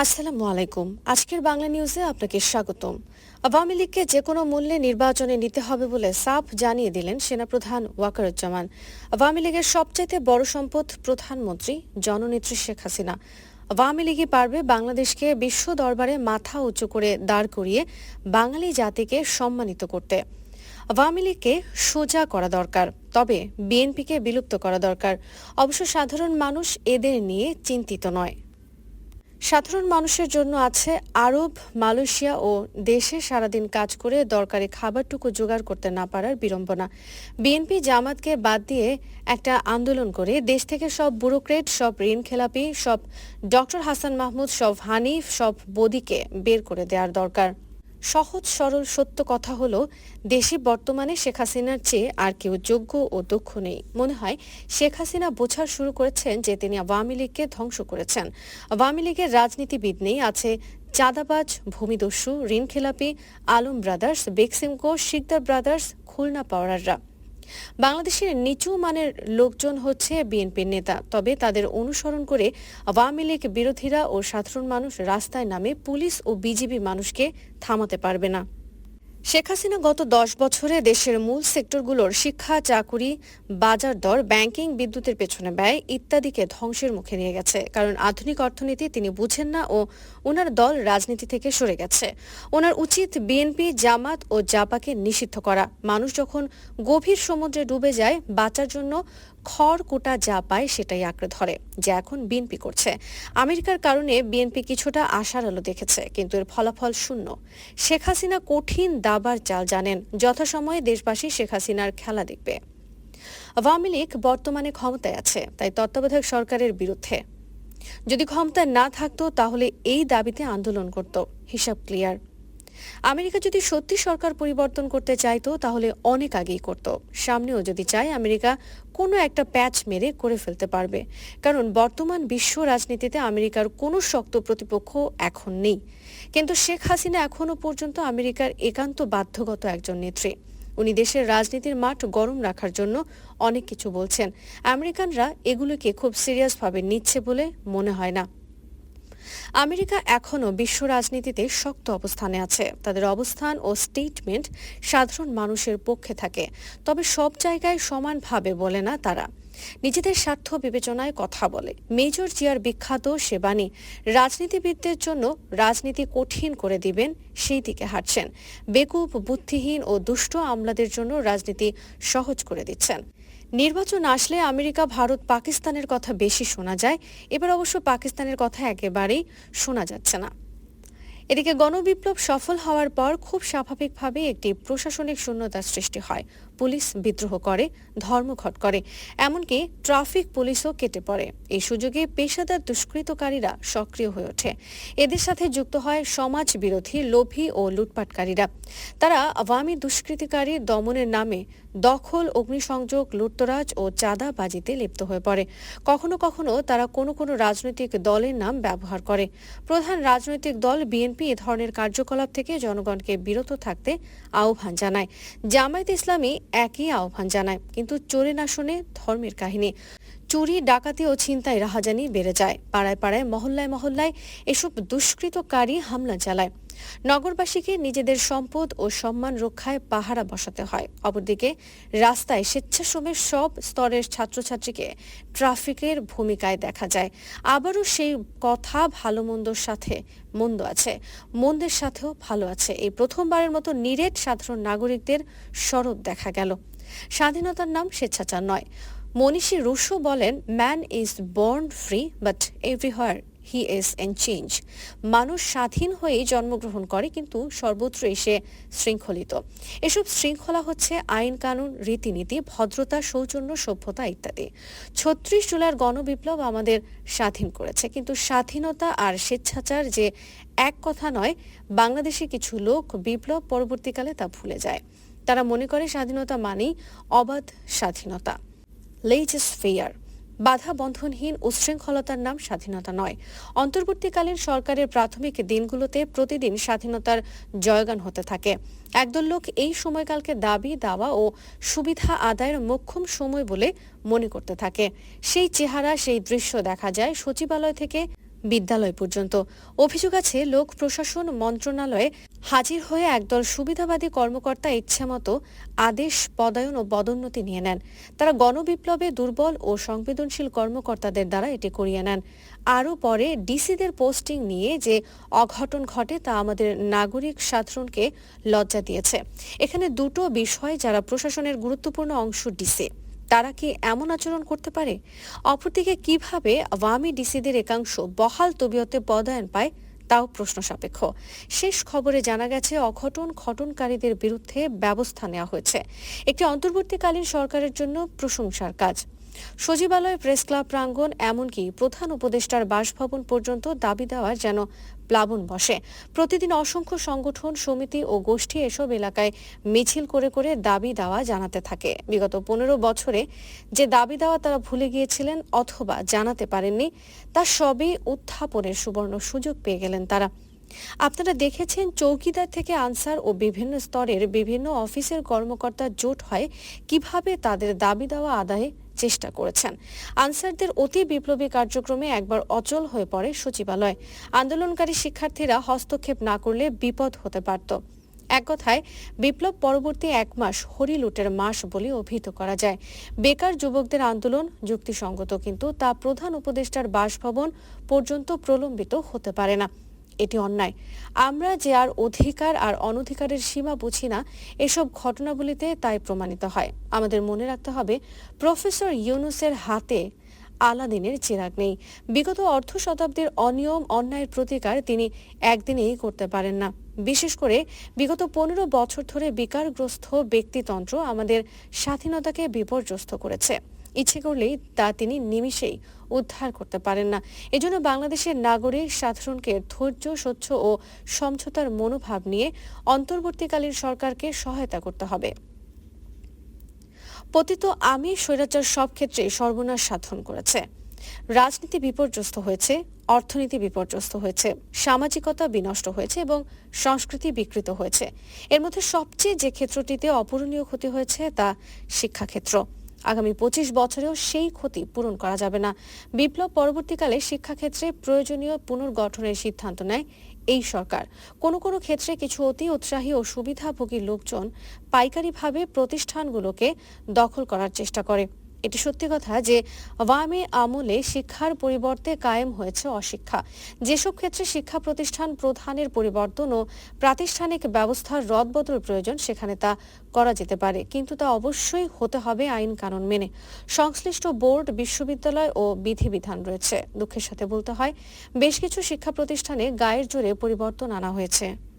আসসালামু আলাইকুম। আজকের বাংলা নিউজে আপনাকে স্বাগতম। আওয়ামী লীগকে যে কোনো মূল্যে নির্বাচনে নিতে হবে বলে সাফ জানিয়ে দিলেন সেনাপ্রধান ওয়াকারুজ্জামান। আওয়ামী লীগের সবচাইতে বড় সম্পদ প্রধানমন্ত্রী জননেত্রী শেখ হাসিনা। আওয়ামী লীগই পারবে বাংলাদেশকে বিশ্ব দরবারে মাথা উঁচু করে দাঁড় করিয়ে বাঙালি জাতিকে সম্মানিত করতে। আওয়ামী লীগকে সোজা করা দরকার, তবে বিএনপিকে বিলুপ্ত করা দরকার। অবশ্য সাধারণ মানুষ এদের নিয়ে চিন্তিত নয়। সাধারণ মানুষের জন্য আছে আরব, মালয়েশিয়া ও দেশে সারাদিন কাজ করে দরকারি খাবারটুকু জোগাড় করতে না পারার বিড়ম্বনা। বিএনপি জামাতকে বাদ দিয়ে একটা আন্দোলন করে দেশ থেকে সব ব্যুরোক্রেট সব ঋণ খেলাপি সব ডক্টর হাসান মাহমুদ, সব হানিফ, সব বদিকে বের করে দেওয়ার দরকার। সহজ, সরল, সত্য কথা হলো, দেশে বর্তমানে শেখ হাসিনার চেয়ে আর কেউ যোগ্য ও দক্ষ নেই। মনে হয়, শেখ হাসিনা বোঝার শুরু করেছেন যে তিনি আওয়ামী লীগকে ধ্বংস করেছেন। আওয়ামী লীগের রাজনীতিবিদ নেই, আছে চাঁদাবাজ, ভূমিদস্যু, ঋণখেলাপি, আলম ব্রাদার্স, বেক্সিমকো, শিকদার ব্রাদার্স, খুলনা পাওয়াররা। বাংলাদেশের নিচু মানের লোকজন হচ্ছে বিএনপির নেতা। তবে তাদের অনুসরণ করে আওয়ামী লীগ বিরোধীরা ও সাধারণ মানুষ রাস্তায় নামে পুলিশ ও বিজিবি মানুষকে থামাতে পারবে না। শেখ হাসিনা গত দশ বছরে দেশের মূল সেক্টরগুলোর শিক্ষা, চাকুরি, বাজার দর, ব্যাংকিং, বিদ্যুতের পেছনে ব্যয় ইত্যাদিকে ধ্বংসের মুখে নিয়ে গেছে। কারণ আধুনিক অর্থনীতি তিনি বুঝেন না ও ওনার দল রাজনীতি থেকে সরে গেছে। ওনার উচিত বিএনপি, জামাত ও জাপাকে নিষিদ্ধ করা। মানুষ যখন গভীর সমুদ্রে ডুবে যায়, বাঁচার জন্য খড় কোটা যা পায় সেটাই আঁকড়ে ধরে, যা এখন বিএনপি করছে। আমেরিকার কারণে বিএনপি কিছুটা আশার আলো দেখেছে, কিন্তু এর ফলাফল শূন্য। শেখ হাসিনা কঠিন দাবার চাল জানেন, যথাসময়ে দেশবাসী শেখ হাসিনার খেলা দেখবে। আওয়ামী লীগ বর্তমানে ক্ষমতায় আছে, তাই তত্ত্বাবধায়ক সরকারের বিরুদ্ধে। যদি ক্ষমতায় না থাকতো, তাহলে এই দাবিতে আন্দোলন করত, হিসাব ক্লিয়ার। আমেরিকা যদি সত্যি সরকার পরিবর্তন করতে চাইতো, তাহলে অনেক আগেই করত। সামনেও যদি চায়, আমেরিকা কোনো একটা প্যাচ মেরে করে ফেলতে পারবে। কারণ বর্তমান বিশ্ব রাজনীতিতে আমেরিকার কোনো শক্ত প্রতিপক্ষ এখন নেই। কিন্তু শেখ হাসিনা এখনও পর্যন্ত আমেরিকার একান্ত বাধ্যগত একজন নেত্রী। উনি দেশের রাজনীতির মাঠ গরম রাখার জন্য অনেক কিছু বলছেন। আমেরিকানরা এগুলোকে খুব সিরিয়াসভাবে নিচ্ছে বলে মনে হয় না। আমেরিকা এখনও বিশ্ব রাজনীতিতে শক্ত অবস্থানে আছে। তাদের অবস্থান ও স্টেটমেন্ট সাধারণ মানুষের পক্ষে থাকে, তবে সব জায়গায় সমানভাবে বলে না তারা। নিজেদের স্বার্থ বিবেচনায় কথা বলে। মেজর জিয়ার বিখ্যাত সে বাণী, রাজনীতিবিদদের জন্য রাজনীতি কঠিন করে দিবেন, সেই দিকে হাঁটছেন। বেকুব, বুদ্ধিহীন ও দুষ্ট আমলাদের জন্য রাজনীতি সহজ করে দিচ্ছেন। নির্বাচন আসলে আমেরিকা, ভারত, পাকিস্তানের কথা বেশি শোনা যায়। এবার অবশ্য পাকিস্তানের কথা একেবারেই শোনা যাচ্ছে না। এদিকে গণবিপ্লব সফল হওয়ার পর খুব স্বাভাবিকভাবে একটি প্রশাসনিক শূন্যতার সৃষ্টি হয়। পুলিশ বিদ্রোহ করে, ধর্মঘট করে। এমনকি ট্রাফিক পুলিশও কেটে পড়ে। এই সুযোগে পেশাদার দুষ্কৃতকারীরা সক্রিয় হয়ে ওঠে। এদের সাথে যুক্ত হয় সমাজ বিরোধী লোভী ও লুটপাটকারীরা। তারা আওয়ামী দুষ্কৃতিকারী দমনের নামে দখল, অগ্নিসংযোগ, লুটতরাজ ও চাঁদাবাজিতে লিপ্ত হয়ে পড়ে। কখনো কখনো তারা কোনো কোনো রাজনৈতিক দলের নাম ব্যবহার করে। প্রধান রাজনৈতিক দল বিএনপি এ ধরনের কার্যকলাপ থেকে জনগণকে বিরত থাকতে আহ্বান জানায়। জামায়াত ইসলামী একই আহ্বান জানায়। কিন্তু চোরে না শুনে ধর্মের কাহিনী। চুরি, ডাকাতি ও ছিনতাই রাহাজানি বেড়ে যায়। পাড়ায় পাড়ায়, মহল্লায় মহল্লায় এসব দুষ্কৃতকারী হামলা চালায়। নগরবাসীকে নিজেদের সম্পদ ও সম্মান রক্ষায় পাহারা বসাতে হয়। অপরদিকে, রাস্তায় স্বেচ্ছাশ্রমের সব স্তরের ছাত্রছাত্রীকে ট্রাফিকের ভূমিকায় দেখা যায়। আবারও সেই কথা ভালো মন্দর সাথে মন্দ আছে। মন্দের সাথেও ভালো আছে। এই প্রথমবারের মতো নিরেট সাধারণ নাগরিকদের সরব দেখা গেল। স্বাধীনতার নাম স্বেচ্ছাচার নয়। মনীষী রুশো বলেন man is born free but everywhere he is in chains মানুষ স্বাধীন হয়েই জন্মগ্রহণ করে, কিন্তু সর্বত্রই সে শৃঙ্খলিত। এসব শৃঙ্খলা হচ্ছে আইন কানুন, রীতিনীতি, ভদ্রতা, সৌজন্য, সভ্যতা ইত্যাদি। ছত্রিশ জুলাইয়ের গণবিপ্লব আমাদের স্বাধীন করেছে, কিন্তু স্বাধীনতা আর স্বেচ্ছাচার যে এক কথা নয়, বাংলাদেশে কিছু লোক বিপ্লব পরবর্তীকালে তা ভুলে যায়। তারা মনে করে স্বাধীনতা মানেই অবাধ স্বাধীনতা। লেইজেস ফেয়ার বাধা বন্ধনহীন উচ্ছৃঙ্খলতার নাম স্বাধীনতা নয়। অন্তর্বর্তীকালীন সরকারের প্রাথমিক দিনগুলোতে প্রতিদিন স্বাধীনতার জয়গান হতে থাকে। একদল লোক এই সময়কালকে দাবি, দাওয়া ও সুবিধা আদায়ের মোক্ষম সময় বলে মনে করতে থাকে। সেই চেহারা, সেই দৃশ্য দেখা যায় সচিবালয় থেকে বিদ্যালয় পর্যন্ত। অভিযোগ আছে, লোক প্রশাসন মন্ত্রণালয়ে হাজির হয়ে একদল সুবিধাবাদী কর্মকর্তা ইচ্ছামতো আদেশ, পদায়ন ও পদোন্নতি নিয়ে নেন। তারা গণবিপ্লবে দুর্বল ও সংবেদনশীল কর্মকর্তাদের দ্বারা এটি করিয়ে নেন। আরও পরে ডিসিদের পোস্টিং নিয়ে যে অঘটন ঘটে তা আমাদের নাগরিক সাধারণকে লজ্জা দিয়েছে। এখানে দুটো বিষয় যারা প্রশাসনের গুরুত্বপূর্ণ অংশ ডিসি। তারা কি এমন আচরণ করতে পারে? অপরদিকে, কীভাবে আওয়ামী ডিসিদের একাংশ বহাল তবিয়তে পদায়ন পায় তাও প্রশ্ন সাপেক্ষ শেষ খবরে জানা গেছে, অঘটন ঘটনকারীদের বিরুদ্ধে ব্যবস্থা নেওয়া হয়েছে। একটি অন্তর্বর্তীকালীন সরকারের জন্য প্রশংসার কাজ। সচিবালয় প্রেস ক্লাব প্রাঙ্গণ, এমনকি প্রধান উপদেষ্টার বাসভবন পর্যন্ত দাবি দেওয়ার যেন প্লাবন বসে। প্রতিদিন অসংখ্য সংগঠন, সমিতি ও গোষ্ঠী এসব এলাকায় মিছিল করে করে দাবি দেওয়া জানাতে থাকে। বিগত পনেরো বছরে যে দাবি দেওয়া তারা ভুলে গিয়েছিলেন অথবা জানাতে পারেননি, তা সবই উত্থাপনের সুবর্ণ সুযোগ পেয়ে গেলেন তারা। আপনারা দেখেছেন চৌকিদার থেকে আনসার ও বিভিন্ন স্তরের বিভিন্ন অফিসের কর্মকর্তা জোট হয় কীভাবে তাদের দাবি দেওয়া আদায়ে চেষ্টা করেছেন। আনসারদের অতি বিপ্লবী কার্যক্রমে একবার অচল হয়ে পড়ে সচিবালয়। আন্দোলনকারী শিক্ষার্থীরা হস্তক্ষেপ না করলে বিপদ হতে পারত। এক কথায়, বিপ্লব পরবর্তী এক মাস হরিলুটের মাস বলে অভিহিত করা যায়। বেকার যুবকদের আন্দোলন যুক্তিসঙ্গত, কিন্তু তা প্রধান উপদেষ্টার বাসভবন পর্যন্ত প্রলম্বিত হতে পারে না। এটি অন্যায়। আমরা যে আর অধিকার আর অনধিকারের সীমা বুঝি না, এসব ঘটনাবলিতে তাই প্রমাণিত হয়। আমাদের মনে রাখতে হবে, প্রফেসর ইউনুসের হাতে আলাদিনের চিরাগ নেই। বিগত অর্ধ শতাব্দীর অনিয়ম, অন্যায়ের প্রতিকার তিনি একদিনেই করতে পারেন না। বিশেষ করে বিগত পনেরো বছর ধরে বিকারগ্রস্ত ব্যক্তিতন্ত্র আমাদের স্বাধীনতাকে বিপর্যস্ত করেছে। ইচ্ছে করলেই তা তিনি নিমিষেই উদ্ধার করতে পারেন না। এজন্য বাংলাদেশের নাগরিক সাধারণকে ধৈর্য, স্বচ্ছ ও সমঝোতার মনোভাব নিয়ে অন্তর্বর্তীকালীন সরকারকে সহায়তা করতে হবে। পতিত আমি স্বৈরাচার সব ক্ষেত্রে সর্বনাশ সাধন করেছে। রাজনীতি বিপর্যস্ত হয়েছে, অর্থনীতি বিপর্যস্ত হয়েছে, সামাজিকতা বিনষ্ট হয়েছে এবং সংস্কৃতি বিকৃত হয়েছে। এর মধ্যে সবচেয়ে যে ক্ষেত্রটিতে অপূরণীয় ক্ষতি হয়েছে তা শিক্ষাক্ষেত্র। আগামী পঁচিশ বছরেও সেই ক্ষতি পূরণ করা যাবে না। বিপ্লব পরবর্তীকালে শিক্ষাক্ষেত্রে প্রয়োজনীয় পুনর্গঠনের সিদ্ধান্ত নেয় এই সরকার। কোনো কোনো ক্ষেত্রে কিছু অতি উৎসাহী ও সুবিধাভোগী লোকজন পাইকারিভাবে প্রতিষ্ঠানগুলোকে দখল করার চেষ্টা করে। এটি সত্যি কথা যে ওয়ামে আমলে শিক্ষার পরিবর্তে কায়েম হয়েছে অশিক্ষা। যেসব ক্ষেত্রে শিক্ষা প্রতিষ্ঠান প্রধানের পরিবর্তন ও প্রাতিষ্ঠানিক ব্যবস্থার রদবদল প্রয়োজন, সেখানে তা করা যেতে পারে। কিন্তু তা অবশ্যই হতে হবে আইন কানুন মেনে। সংশ্লিষ্ট বোর্ড, বিশ্ববিদ্যালয় ও বিধিবিধান রয়েছে। দুঃখের সাথে বলতে হয়, বেশ কিছু শিক্ষা প্রতিষ্ঠানে গায়ের জোরে পরিবর্তন আনা হয়েছে।